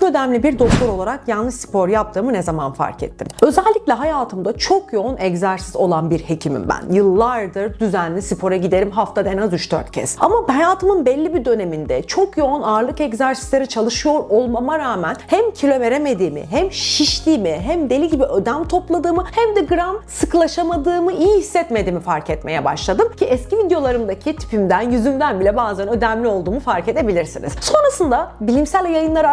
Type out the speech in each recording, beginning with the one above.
Lipödemli bir doktor olarak yanlış spor yaptığımı ne zaman fark ettim? Özellikle hayatımda çok yoğun egzersiz olan bir hekimim ben. Yıllardır düzenli spora giderim haftada en az 3-4 kez. Ama hayatımın belli bir döneminde çok yoğun ağırlık egzersizleri çalışıyor olmama rağmen hem kilo veremediğimi, hem şiştiğimi, hem deli gibi ödem topladığımı, hem de gram sıkılaşamadığımı, iyi hissetmediğimi fark etmeye başladım. Ki eski videolarımdaki tipimden, yüzümden bile bazen ödemli olduğumu fark edebilirsiniz. Sonrasında bilimsel yayınları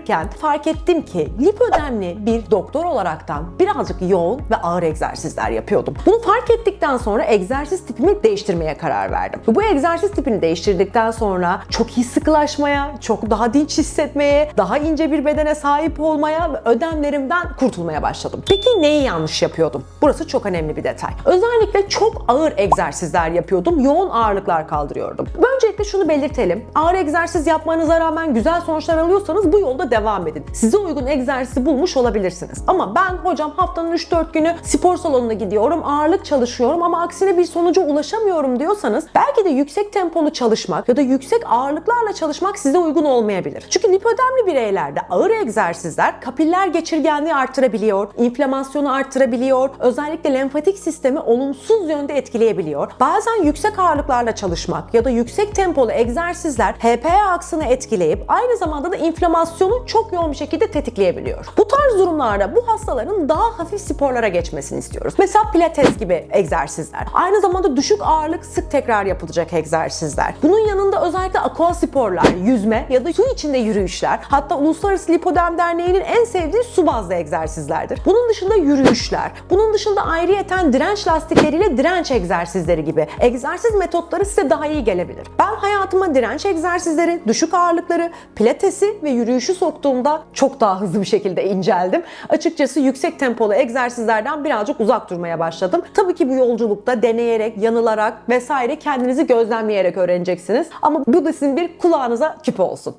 araştırırken fark ettim ki lipödemli bir doktor olaraktan birazcık yoğun ve ağır egzersizler yapıyordum. Bunu fark ettikten sonra egzersiz tipimi değiştirmeye karar verdim. Ve bu egzersiz tipini değiştirdikten sonra çok iyi sıkılaşmaya, çok daha dinç hissetmeye, daha ince bir bedene sahip olmaya ve ödemlerimden kurtulmaya başladım. Peki neyi yanlış yapıyordum? Burası çok önemli bir detay. Özellikle çok ağır egzersizler yapıyordum, yoğun ağırlıklar kaldırıyordum. Öncelikle şunu belirtelim. Ağır egzersiz yapmanıza rağmen güzel sonuçlar alıyorsanız bu yolda devam edin. Size uygun egzersizi bulmuş olabilirsiniz. Ama ben hocam haftanın 3-4 günü spor salonuna gidiyorum, ağırlık çalışıyorum ama aksine bir sonuca ulaşamıyorum diyorsanız belki de yüksek tempolu çalışmak ya da yüksek ağırlıklarla çalışmak size uygun olmayabilir. Çünkü lipödemli bireylerde ağır egzersizler kapiller geçirgenliği artırabiliyor, inflamasyonu artırabiliyor, özellikle lenfatik sistemi olumsuz yönde etkileyebiliyor. Bazen yüksek ağırlıklarla çalışmak ya da yüksek tempolu egzersizler HPA aksını etkileyip aynı zamanda da inflamasyonu çok yoğun bir şekilde tetikleyebiliyor. Bu tarz durumlarda bu hastaların daha hafif sporlara geçmesini istiyoruz. Mesela pilates gibi egzersizler. Aynı zamanda düşük ağırlık sık tekrar yapılacak egzersizler. Bunun yanında özellikle aqua sporlar, yüzme ya da su içinde yürüyüşler. Hatta Uluslararası Lipodem Derneği'nin en sevdiği su bazlı egzersizlerdir. Bunun dışında yürüyüşler. Bunun dışında ayrıyeten direnç lastikleriyle direnç egzersizleri gibi egzersiz metotları size daha iyi gelebilir. Ben hayatıma direnç egzersizleri, düşük ağırlıkları, pilatesi ve yürüyüşü soktuğumda çok daha hızlı bir şekilde inceldim. Açıkçası yüksek tempolu egzersizlerden birazcık uzak durmaya başladım. Tabii ki bu yolculukta deneyerek, yanılarak vesaire kendinizi gözlemleyerek öğreneceksiniz. Ama bu da sizin bir kulağınıza küpe olsun.